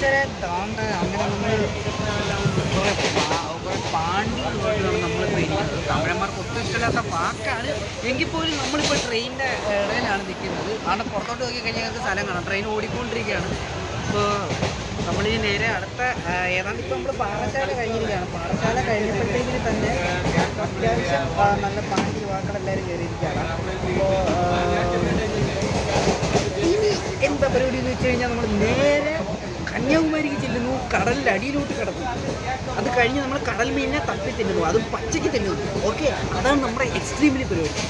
പ്രേക്ഷകരെ താണ്ട് അങ്ങനെ നമ്മൾ കുറെ കുറെ പാണ്ടി തമിഴന്മാർക്ക് ഒട്ടും ഇഷ്ടമില്ലാത്ത വാക്കാണ്. എങ്കിൽ പോലും നമ്മളിപ്പോൾ ട്രെയിനിന്റെ ഇടയിലാണ് നിൽക്കുന്നത്. അവിടെ പുറത്തോട്ട് നോക്കി കഴിഞ്ഞാൽ ഞങ്ങൾക്ക് സ്ഥലം കാണാം. ട്രെയിൻ ഓടിക്കൊണ്ടിരിക്കുകയാണ്. അപ്പോൾ നമ്മൾ ഈ നേരെ അടുത്ത ഏതാണ്ട് ഇപ്പോൾ നമ്മൾ പാറശാല കഴിഞ്ഞിരിക്കുകയാണ്. പാറശാല കഴിഞ്ഞപ്പോഴത്തേക്കിന് തന്നെ അത്യാവശ്യം നല്ല പാണ്ടി യുവാക്കളെല്ലാവരും കയറിയിരിക്കുകയാണ്. അപ്പോൾ എന്താ പരിപാടി എന്ന് വെച്ച് കഴിഞ്ഞാൽ നമ്മൾ നേരെ കന്യാകുമാരിക്ക് ചെല്ലുന്നു കടലിന്റെ അടിയിലോട്ട് കിടന്നു. അത് കഴിഞ്ഞ് നമ്മൾ കടൽ മീനിനെ തപ്പി തിന്നുന്നു അതും പച്ചയ്ക്ക് തിന്നുന്നു. ഓക്കെ അതാണ് നമ്മുടെ എക്സ്ട്രീമിലി പരിപാടി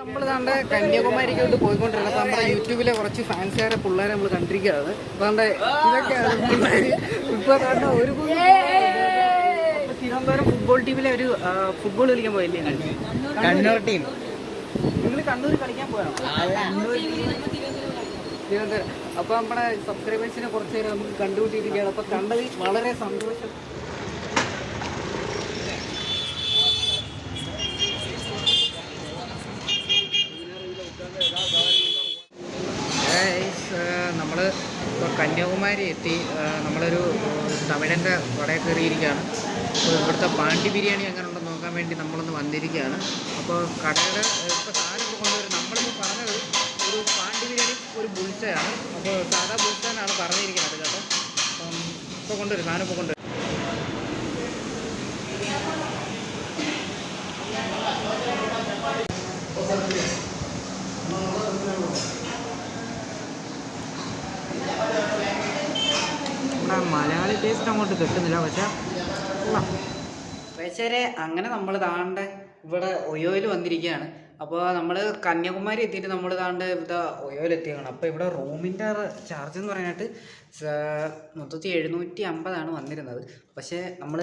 നമ്മൾ താണ്ട് കന്യാകുമാരിക്കോട്ട് പോയിക്കൊണ്ടിരുന്നത് അപ്പോൾ നമ്മുടെ യൂട്യൂബിലെ കുറച്ച് ഫാൻസുകാരെ പിള്ളേരെ നമ്മൾ കണ്ടിരിക്കുകയാണ്. അതുകൊണ്ട് ഇതൊക്കെയാണ് പിള്ളേർ ഇപ്പോൾ ഒരു തിരുവനന്തപുരം ഫുട്ബോൾ ടീമിലെ ഒരു ഫുട്ബോൾ കളിക്കാൻ പോയില്ലേ? കണ്ണൂർ ടീം നിങ്ങൾ കണ്ണൂർ കളിക്കാൻ പോയാണോ തിരുവനന്തപുരം അപ്പോൾ നമ്മുടെ സബ്സ്ക്രൈബേഴ്സിനെ കുറച്ച് നേരം നമുക്ക് കണ്ടുപിടിച്ചിരിക്കുകയാണ് അപ്പോൾ കണ്ടതിൽ വളരെ സന്തോഷം. നമ്മൾ ഇപ്പോൾ കന്യാകുമാരി എത്തി. നമ്മളൊരു തമിഴന്റെ കടയിൽ കയറിയിരിക്കുകയാണ്. അപ്പോൾ ഇവിടുത്തെ പാണ്ടി ബിരിയാണി എങ്ങനെ ഉണ്ടെന്ന് നോക്കാൻ വേണ്ടി നമ്മളൊന്ന് വന്നിരിക്കുകയാണ്. അപ്പോൾ കടയുടെ ഇപ്പോൾ പാണ്ടി ബിരിയാണി ഒരു ബുൾസയാണ് അപ്പോൾ സാധാ ബുൾസനാണ് പറഞ്ഞിരിക്കുന്നത് കേട്ടോ. അപ്പം ഇപ്പോൾ കൊണ്ടുവരും സാധനം ഇപ്പോൾ കൊണ്ടുവരും. നമ്മുടെ മലയാളി ടേസ്റ്റ് അങ്ങോട്ട് കിട്ടുന്നില്ല പക്ഷെ പക്ഷേ അങ്ങനെ നമ്മൾ താണ്ട ഇവിടെ ഒയോയിൽ വന്നിരിക്കുകയാണ് അപ്പോൾ നമ്മൾ കന്യാകുമാരി എത്തിയിട്ട് നമ്മൾ താണ്ട് ഇവിടെ ഒയോയിലെത്തിയാണ് അപ്പോൾ ഇവിടെ റൂമിന്റെ ചാർജ് എന്ന് പറയാനായിട്ട് മൊത്തത്തിൽ എഴുന്നൂറ്റി അമ്പതാണ് വന്നിരുന്നത്. പക്ഷേ നമ്മൾ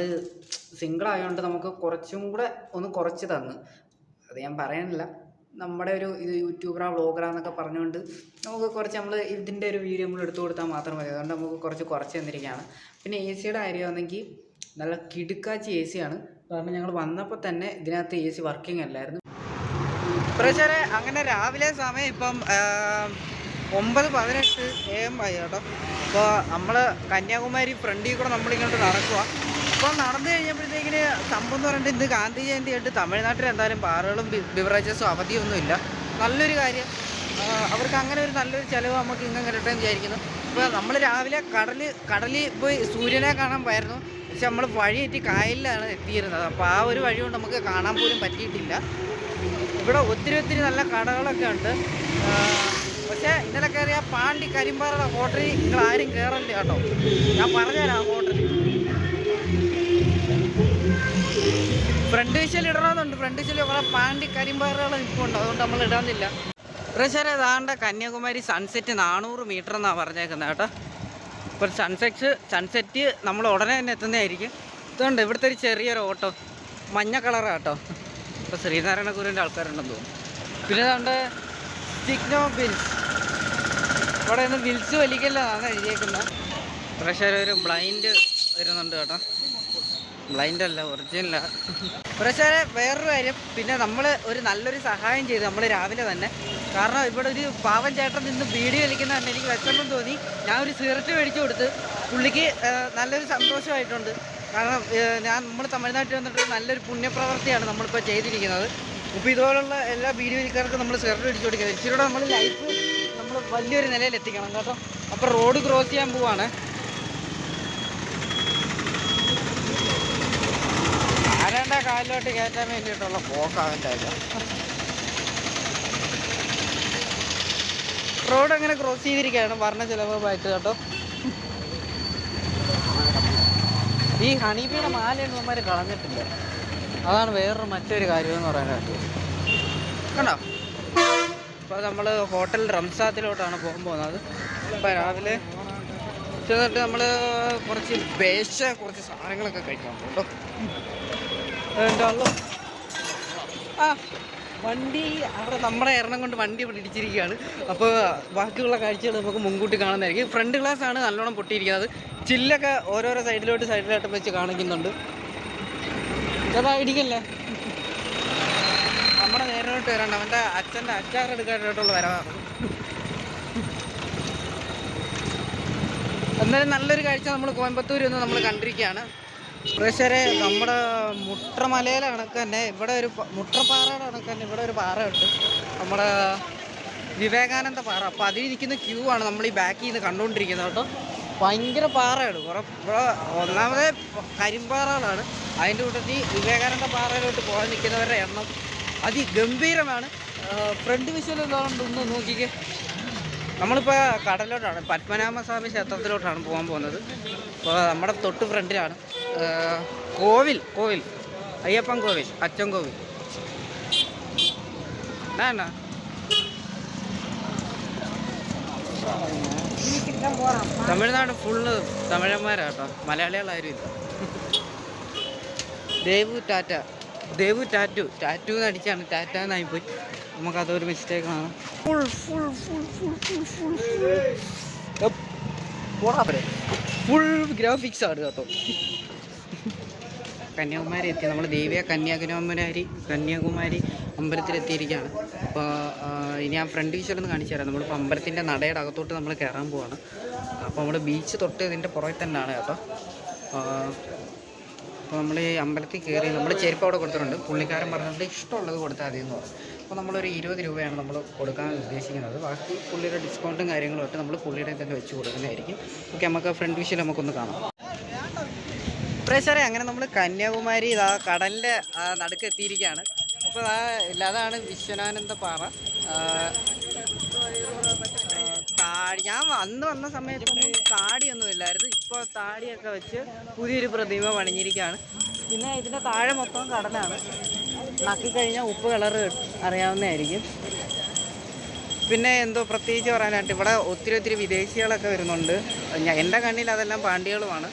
സിംഗിൾ ആയതുകൊണ്ട് നമുക്ക് കുറച്ചും കൂടെ ഒന്ന് കുറച്ച് തന്നു. അത് ഞാൻ പറയാനില്ല. നമ്മുടെ ഒരു ഇത് യൂട്യൂബറാ വ്ളോഗറാന്നൊക്കെ പറഞ്ഞുകൊണ്ട് നമുക്ക് കുറച്ച് നമ്മൾ ഇതിന്റെ ഒരു വീഡിയോ നമ്മൾ എടുത്തു കൊടുത്താൽ മാത്രം മതി. അതുകൊണ്ട് നമുക്ക് കുറച്ച് കുറച്ച് തന്നിരിക്കുകയാണ് പിന്നെ എ സിയുടെ കാര്യമാണെങ്കിൽ നല്ല കിടുക്കാച്ചി എ സിയാണ് കാരണം ഞങ്ങൾ വന്നപ്പോൾ തന്നെ ഇതിനകത്ത് എ സി വർക്കിംഗ് അല്ലായിരുന്നു. പ്രേക്ഷകരെ അങ്ങനെ രാവിലെ സമയം ഇപ്പം ഒമ്പത് പതിനെട്ട് എ എം ആയി കേട്ടോ. അപ്പോൾ നമ്മൾ കന്യാകുമാരി ഫ്രണ്ടിൽ കൂടെ നമ്മളിങ്ങോട്ട് നടക്കുക അപ്പോൾ നടന്നു കഴിഞ്ഞപ്പോഴത്തേക്കിന് സംഭവം എന്ന് പറഞ്ഞിട്ട് ഇന്ന് ഗാന്ധി ജയന്തി ആയിട്ട് തമിഴ്നാട്ടിൽ എന്തായാലും ബാറുകളും ബിവറേജസും അവധിയൊന്നുമില്ല. നല്ലൊരു കാര്യം. അവർക്ക് അങ്ങനെ ഒരു നല്ലൊരു ചിലവ് നമുക്ക് ഇങ്ങനെ എന്ന് വിചാരിക്കുന്നു. ഇപ്പോൾ നമ്മൾ രാവിലെ കടൽ കടലിൽ പോയി സൂര്യനെ കാണാൻ പോയായിരുന്നു. പക്ഷെ നമ്മൾ വഴിയെത്തി കായലിലാണ് എത്തിയിരുന്നത്. അപ്പോൾ ആ ഒരു വഴി കൊണ്ട് നമുക്ക് കാണാൻ പോലും പറ്റിയിട്ടില്ല. ഇവിടെ ഒത്തിരി ഒത്തിരി നല്ല കടകളൊക്കെ ഉണ്ട്. പക്ഷേ ഇന്നലെ കയറിയ പാണ്ടി കരിമ്പാറയുടെ ഹോട്ടലിൽ നിങ്ങൾ ആരും കയറണ്ട കേട്ടോ. ഞാൻ പറഞ്ഞുതരാം ഹോട്ടലിൽ. ഫ്രണ്ട് വിഷയിൽ ഇടണമെന്നുണ്ട്. ഫ്രണ്ട് വിഷയിൽ കുറെ പാണ്ടി കരിമ്പാറകൾ നിൽപ്പുണ്ട്. അതുകൊണ്ട് നമ്മൾ ഇടാന്നില്ല പ്രശ്നം ഏതാണ്ട് കന്യാകുമാരി സൺസെറ്റ് നാനൂറ് മീറ്റർ എന്നാണ് പറഞ്ഞേക്കുന്നത് കേട്ടോ. ഇപ്പോൾ സൺസെറ്റ് സൺസെറ്റ് നമ്മൾ ഉടനെ തന്നെ എത്തുന്നതായിരിക്കും. ഇതുകൊണ്ട് ഇവിടുത്തെ ഒരു ചെറിയൊരു ഓട്ടോ. മഞ്ഞ കളറാണ് ഇപ്പോൾ ശ്രീനാരായണ ഗുരുവിന്റെ ആൾക്കാരുണ്ടെന്ന് തോന്നുന്നു. പിന്നെ അതുകൊണ്ട് സിഗ്നോ ബിൽസ് ഇവിടെ നിന്ന് ബിൽസ് വലിക്കില്ലെന്നാണ് എഴുതിയേക്കുന്നത്. പ്രഷർ ഒരു ബ്ലൈൻഡ് വരുന്നുണ്ട് കേട്ടോ. ബ്ലൈൻഡ് അല്ല ഒറിജിനല പ്രഷർ വേറൊരു കാര്യം പിന്നെ നമ്മൾ ഒരു നല്ലൊരു സഹായം ചെയ്തു നമ്മൾ രാവിലെ തന്നെ. കാരണം ഇവിടെ ഒരു പാവൻ ചേട്ടൻ നിന്ന് ബീഡി വലിക്കുന്ന തന്നെ എനിക്ക് വിഷമം തോന്നി. ഞാൻ ഒരു സിഗരറ്റ് മേടിച്ചു കൊടുത്ത് പുള്ളിക്ക് നല്ലൊരു സന്തോഷമായിട്ടുണ്ട്. കാരണം ഞാൻ നമ്മൾ തമിഴ്നാട്ടിൽ വന്നിട്ട് നല്ലൊരു പുണ്യപ്രവൃത്തിയാണ് നമ്മളിപ്പോൾ ചെയ്തിരിക്കുന്നത്. ഇപ്പോൾ ഇതുപോലുള്ള എല്ലാ ബീഡി വലിക്കാർക്കും നമ്മൾ സെർവ് അടിച്ചു കൊടുക്കുന്നത് ഇച്ചിരിയുടെ നമ്മൾ ലൈഫ് നമ്മൾ വലിയൊരു നിലയിൽ എത്തിക്കണം. കേട്ടോ. അപ്പോൾ റോഡ് ക്രോസ് ചെയ്യാൻ പോവാണ്. ആരാണ്ട കാലിലോട്ട് കയറ്റാൻ വേണ്ടിയിട്ടുള്ള പോക്കാവിന്റെ റോഡ് അങ്ങനെ ക്രോസ് ചെയ്തിരിക്കുകയാണ്. വർണ ചിലവായിട്ട് കേട്ടോ. ഈ ഹണീബിയുടെ മാലയൊന്നും അവന്മാർ കളഞ്ഞിട്ടില്ല. അതാണ് വേറൊരു മറ്റൊരു കാര്യം എന്ന് പറയാനായിട്ട് കണ്ടോ? ഇപ്പോൾ നമ്മൾ ഹോട്ടൽ റംസാത്തിലോട്ടാണ് പോകാൻ പോകുന്നത്. അപ്പോൾ രാവിലെ ചെന്നിട്ട് നമ്മൾ കുറച്ച് ബേശ കുറച്ച് സാധനങ്ങളൊക്കെ കഴിക്കാൻ പോകും കേട്ടോ. ആ വണ്ടി അവിടെ നമ്മുടെ എറണം കൊണ്ട് വണ്ടി ഇവിടെ ഇടിച്ചിരിക്കുകയാണ്. അപ്പോൾ ബാക്കിയുള്ള കാഴ്ചകൾ നമുക്ക് മുൻകൂട്ടി കാണുന്നതായിരിക്കും. ഫ്രണ്ട് ഗ്ലാസ് ആണ് നല്ലോണം പൊട്ടിയിരിക്കുന്നത്. ചില്ലൊക്കെ ഓരോരോ സൈഡിലോട്ട് സൈഡിലോട്ട് വെച്ച് കാണിക്കുന്നുണ്ട്. ചേട്ടാ ഇടിക്കല്ലേ? നമ്മുടെ നേരിലോട്ട് വരണ്ട. അവന്റെ അച്ഛന്റെ അച്ചാർ എടുക്കാനായിട്ടുള്ള വരവാണ് എന്തായാലും നല്ലൊരു കാഴ്ച നമ്മൾ കോയമ്പത്തൂരിൽ നിന്ന് നമ്മൾ കണ്ടിരിക്കുകയാണ്. പ്രേക്ഷകരെ നമ്മുടെ മുട്രമലയിലെ കണക്ക് തന്നെ ഇവിടെ ഒരു മുട്ടപ്പാറയുടെ കണക്ക് തന്നെ ഇവിടെ ഒരു പാറയുണ്ട്. നമ്മുടെ വിവേകാനന്ദ പാറ. അപ്പോൾ അതിൽ നിൽക്കുന്ന ക്യൂ ആണ് നമ്മൾ ഈ ബാക്കിൽ നിന്ന് കണ്ടുകൊണ്ടിരിക്കുന്നത് കേട്ടോ. ഭയങ്കര പാറയാണ്. കുറേ ഇവിടെ ഒന്നാമത് കരിമ്പാറകളാണ്. അതിന്റെ കൂട്ടത്തിൽ വിവേകാനന്ദ പാറയിലോട്ട് പോകാൻ നിൽക്കുന്നവരുടെ എണ്ണം അതിഗംഭീരമാണ്. ഫ്രണ്ട് വിഷ്വൽ എന്താണെന്ന് ഒന്ന് നോക്കിക്കേ. നമ്മളിപ്പോൾ കടലിലോട്ടാണ്. പത്മനാഭസ്വാമി ക്ഷേത്രത്തിലോട്ടാണ് പോകാൻ പോകുന്നത്. അപ്പോൾ നമ്മുടെ തൊട്ട് ഫ്രണ്ടിലാണ്. കോവിൽ കോവിൽ. അയ്യപ്പൻ കോവിൽ അച്ഛൻ കോവിൽ. തമിഴ്നാട് ഫുള്ള് തമിഴന്മാരാട്ടോ. മലയാളികളാരും ഇല്ല. ദേവു ടാറ്റ. ദേവു ടാറ്റു. ടാറ്റു എന്ന് അടിച്ചാണ് ടാറ്റ എന്നായിപ്പോയി നമുക്കതൊരു മിസ്റ്റേക്കാണ് full full full full full full full graphics ആണ് കേട്ടോ. കന്യാകുമാരി എത്തി നമ്മൾ ദേവിയ കന്യാകുമാരി കന്യാകുമാരി അമ്പലത്തിലെത്തിയിരിക്കുകയാണ്. അപ്പോൾ ഇനി ആ ഫ്രണ്ട് വിഷ്വലൊന്ന് കാണിച്ചു തരാം. നമ്മളിപ്പോൾ അമ്പലത്തിന്റെ നടയുടെ അകത്തോട്ട് നമ്മൾ കയറാൻ പോവാണ്. അപ്പോൾ നമ്മൾ ബീച്ച് തൊട്ട് ഇതിന്റെ പുറകെ തന്നെയാണ് കേട്ടോ. അപ്പോൾ നമ്മൾ ഈ അമ്പലത്തിൽ കയറി നമ്മൾ ചെരുപ്പ് അവിടെ കൊടുത്തിട്ടുണ്ട്. പുള്ളിക്കാരൻ പറഞ്ഞിട്ട് ഇഷ്ടമുള്ളത് കൊടുത്താൽ മതി എന്ന് പറഞ്ഞു. അപ്പോൾ നമ്മളൊരു ഇരുപത് രൂപയാണ് നമ്മൾ കൊടുക്കാൻ ഉദ്ദേശിക്കുന്നത്. ബാക്കി പുള്ളിയുടെ ഡിസ്കൗണ്ടും കാര്യങ്ങളും ഒക്കെ നമ്മൾ പുള്ളിയുടെ തന്നെ വെച്ച് കൊടുക്കുന്നതായിരിക്കും. ഓക്കെ നമുക്ക് ഫ്രണ്ട് വിഷയം നമുക്കൊന്ന് കാണാം. പ്രേക്ഷരെ അങ്ങനെ നമ്മൾ കന്യാകുമാരി ഇതാ കടലിന്റെ നടുക്ക് എത്തിയിരിക്കുകയാണ്. അപ്പോൾ ആ ഇല്ലാതാണ് വിശ്വനാനന്ദ പാറ. താടി ഞാൻ അന്ന് വന്ന സമയത്തൊന്നും താടിയൊന്നും ഇല്ലായിരുന്നു. ഇപ്പോൾ താടിയൊക്കെ വെച്ച് പുതിയൊരു പ്രതിമ പണിഞ്ഞിരിക്കുകയാണ്. പിന്നെ ഇതിന്റെ താഴെ മൊത്തം കടലാണ്. നക്കിക്കഴിഞ്ഞാൽ ഉപ്പ് കളറ് അറിയാവുന്നതായിരിക്കും. പിന്നെ എന്തോ പ്രത്യേകിച്ച് പറയാനായിട്ട് ഇവിടെ ഒത്തിരി ഒത്തിരി വിദേശികളൊക്കെ വരുന്നുണ്ട്. എന്റെ കണ്ണിൽ അതെല്ലാം പാണ്ഡ്യകളുമാണ്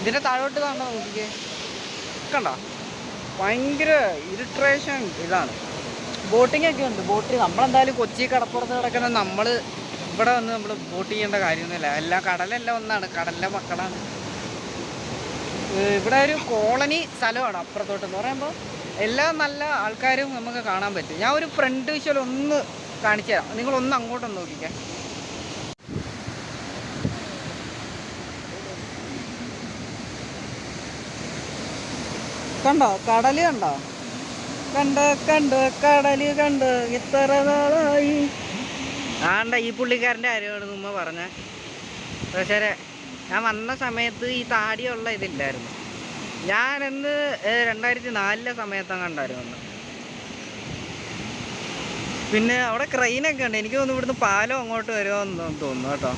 ഇതിന്റെ താഴോട്ട് കണ്ടോ നോക്കിക്കേ? കണ്ട? ഭയങ്കര ഇറിട്രേഷൻ ഇതാണ്. ബോട്ടിംഗ് ഒക്കെ ഉണ്ട്. ബോട്ടിംഗ് നമ്മളെന്തായാലും കൊച്ചി കടപ്പുറത്ത് കിടക്കുന്ന നമ്മൾ ഇവിടെ വന്ന് നമ്മൾ ബോട്ട് ചെയ്യേണ്ട കാര്യമൊന്നുമില്ല. എല്ലാം കടലെല്ലാം ഒന്നാണ്. കടലിലെ മക്കളാണ്. ഇവിടെ ഒരു കോളനി സ്ഥലമാണ് അപ്പുറത്തോട്ട് എന്ന് പറയുമ്പോൾ എല്ലാ നല്ല ആൾക്കാരും നമുക്ക് കാണാൻ പറ്റും. ഞാൻ ഒരു ഫ്രണ്ട് വിഷ്വൽ ഒന്ന് കാണിച്ചു തരാം. നിങ്ങളൊന്ന് അങ്ങോട്ടൊന്ന് നോക്കിക്കേ. കണ്ടോ? കടൽ കണ്ടോ? കണ്ട് കണ്ട് കടൽ കണ്ട് ഇത്ര നാളായി. ആണ്ട ഈ പുള്ളിക്കാരന്റെ കാര്യമാണ് ഉമ്മ പറഞ്ഞ പക്ഷേ ഞാൻ വന്ന സമയത്ത് ഈ താടിയുള്ള ഇതില്ലായിരുന്നു. ഞാനെന്ന് രണ്ടായിരത്തി നാലിലെ സമയത്താണ് കണ്ടായിരുന്നു പിന്നെ അവിടെ ക്രെയിനൊക്കെ ഉണ്ട്. എനിക്ക് തോന്നുന്നു ഇവിടുന്ന് പാലം അങ്ങോട്ട് വരുമോന്ന് തോന്നുന്നു കേട്ടോ.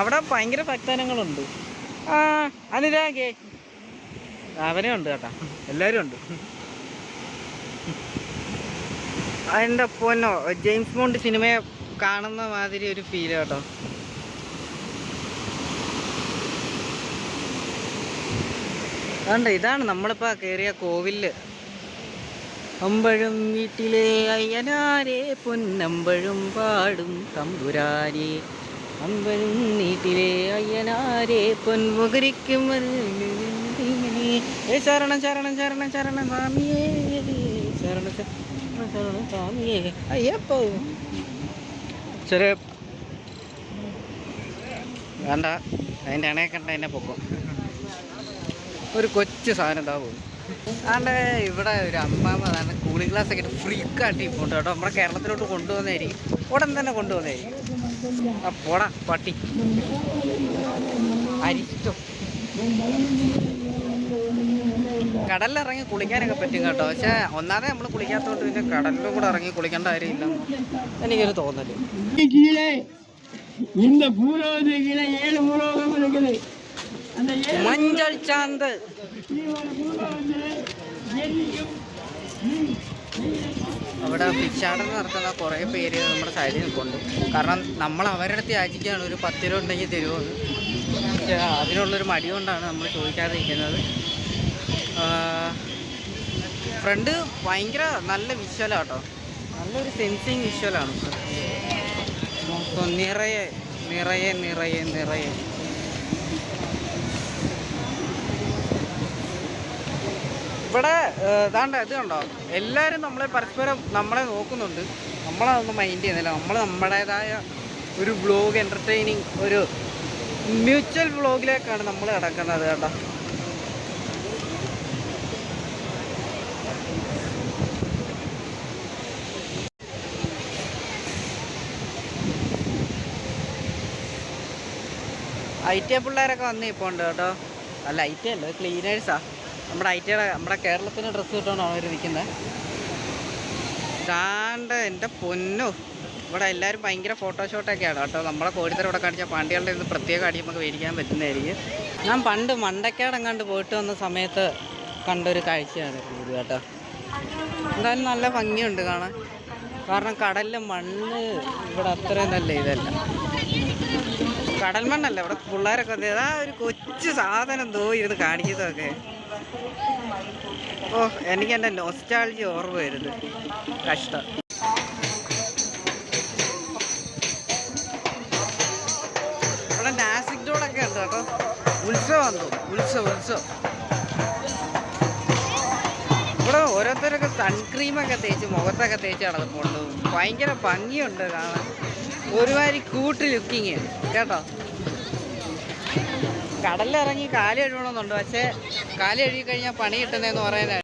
അവിടെ ഭയങ്കര ഭക്തനങ്ങളുണ്ട് ആ അനുരാഗേ അവനും ഉണ്ട് കേട്ടോ. എല്ലാവരും ഉണ്ട്. എന്റെ പൊന്നോ ജെയിംസ് ബോണ്ട് സിനിമയെ കാണുന്ന മാതിരി ഒരു ഫീൽ കേട്ടോ. അതുകൊണ്ട് ഇതാണ് നമ്മളിപ്പോൾ കയറിയ കോവിൽ. അമ്പഴും വീട്ടിലെ അയ്യനാരെ പൊന്നമ്പഴും പാടും തമ്പുരാരെ അമ്പഴും വീട്ടിലെ അയ്യനാരെ പൊൻമുകരിക്കും ഏ ശരണം ശരണം ശരണം ശരണം സ്വാമിയേ. ശരണം ശരണം ശരണം സ്വാമിയേ. അയ്യപ്പോ. ചെറിയ വേണ്ട അതിന്റെ അണയൊക്കെ ഉണ്ടെന്നെ പൊക്കും. ഒരു കൊച്ചു സാധനം ഇതാ പോകും ആണ്ട് ഇവിടെ ഒരു അമ്മാമ്മ അതാണ് കൂളിംഗ് ഗ്ലാസ് ഒക്കെ ഫ്രീക്കാട്ടി പോണ്ട് കേട്ടോ നമ്മുടെ കേരളത്തിലോട്ട് കൊണ്ടുവന്നായിരിക്കും ഉടൻ തന്നെ കൊണ്ടുവന്നായിരിക്കും ആ പോടാ പട്ടി അരിഷ്ടം കടലിലിറങ്ങി കുളിക്കാനൊക്കെ പറ്റും കേട്ടോ പക്ഷെ ഒന്നാമതെ നമ്മൾ കുളിക്കാത്തതുകൊണ്ട് പിന്നെ കടലിലും കൂടെ ഇറങ്ങി കുളിക്കേണ്ട കാര്യമില്ല എനിക്കൊരു തോന്നല് கீழே இந்த பூலோகத்துக்கு கீழே ஏழு பூலோகம் இருக்குது அந்த ஏழு മഞ്ചൾ ചാന്ത് பூலோகத்தில் என்னைக்கும் അവിടെ ഭിക്ഷാടനം നടത്തുന്ന കുറേ പേര് നമ്മുടെ സൈഡിൽ നിൽക്കുന്നുണ്ട് കാരണം നമ്മൾ അവരുടെ അടുത്ത് യാചിക്കുകയാണ് ഒരു പത്ത് രൂപ ഉണ്ടെങ്കിൽ തരുമോ എന്ന് പക്ഷേ അതിനുള്ളൊരു മടി കൊണ്ടാണ് നമ്മൾ ചോദിക്കാതിരിക്കുന്നത് ഫ്രണ്ട് ഭയങ്കര നല്ല വിഷ്വലാണ് കേട്ടോ നല്ലൊരു സെൻസിങ് വിഷ്വലാണ് മൊത്തം നിറയെ നിറയെ നിറയെ നിറയെ ഇവിടെ ഇതാണ്ട് ഇത് കണ്ടോ? എല്ലാവരും നമ്മളെ പരസ്പരം നമ്മളെ നോക്കുന്നുണ്ട്. നമ്മളതൊന്നും മൈൻഡ് ചെയ്യുന്നില്ല. നമ്മൾ നമ്മുടേതായ ഒരു വ്ളോഗ് എന്റർടൈനിങ് ഒരു മ്യൂച്വൽ വ്ളോഗിലേക്കാണ് നമ്മൾ കിടക്കുന്നത് കേട്ടോ ഐ ടി പിള്ളേരൊക്കെ വന്ന് ഇപ്പോൾ ഉണ്ട് കേട്ടോ. അല്ല ഐ ടി അല്ല ക്ലീനേഴ്സാ നമ്മുടെ ഐ ടിയുടെ നമ്മുടെ കേരളത്തിന് ഡ്രസ്സ് കിട്ടുകൊണ്ടാണ് അവർ നിൽക്കുന്നത്. ഇതാണ്ട് എന്റെ പൊന്നു. ഇവിടെ എല്ലാവരും ഭയങ്കര ഫോട്ടോഷോട്ടൊക്കെയാണ് കേട്ടോ. നമ്മളെ കോഴിത്തരം ഇവിടെ കാണിച്ചാൽ പാണ്ടികളുടെ ഇത് പ്രത്യേക അടി നമുക്ക് മേടിക്കാൻ പറ്റുന്നതായിരിക്കും. ഞാൻ പണ്ട് മണ്ടക്കാടെങ്ങാണ്ട് പോയിട്ട് വന്ന സമയത്ത് കണ്ടൊരു കാഴ്ചയാണ് ഇത് കേട്ടോ. എന്തായാലും നല്ല ഭംഗിയുണ്ട് കാണാൻ. കാരണം കടലിലെ മണ്ണ് ഇവിടെ അത്രയും നല്ല ഇതല്ല. കടൽ മണ്ണല്ല ഇവിടെ പിള്ളേരൊക്കെ ഏതാ ഒരു കൊച്ചു സാധനം എന്തോ ഇരുന്ന് കാണിക്കുന്നതൊക്കെ. ഓ എനിക്ക് എന്റെ നൊസ്റ്റാൾജി ഓർമ്മ വരുന്നത് കഷ്ടം. ഇവിടെ നാസിക് ഡോളൊക്കെ ഉണ്ട് കേട്ടോ. ഉത്സവം എന്തോ ഉത്സവം ഉത്സവം. ഇവിടെ ഓരോരുത്തരൊക്കെ സൺക്രീമൊക്കെ തേച്ച് മുഖത്തൊക്കെ തേച്ച് നടക്കുന്നുണ്ട് ഭയങ്കര ഭംഗിയുണ്ട് കാണാൻ. ഒരുമാതിരി കൂട്ട് ലുക്കിങ് കേട്ടോ? കടലിറങ്ങി കാലി കഴുകണമെന്നുണ്ട്. പക്ഷേ കാലി കഴുകി കഴിഞ്ഞാൽ പണി കിട്ടുന്നതെന്ന് പറയാൻ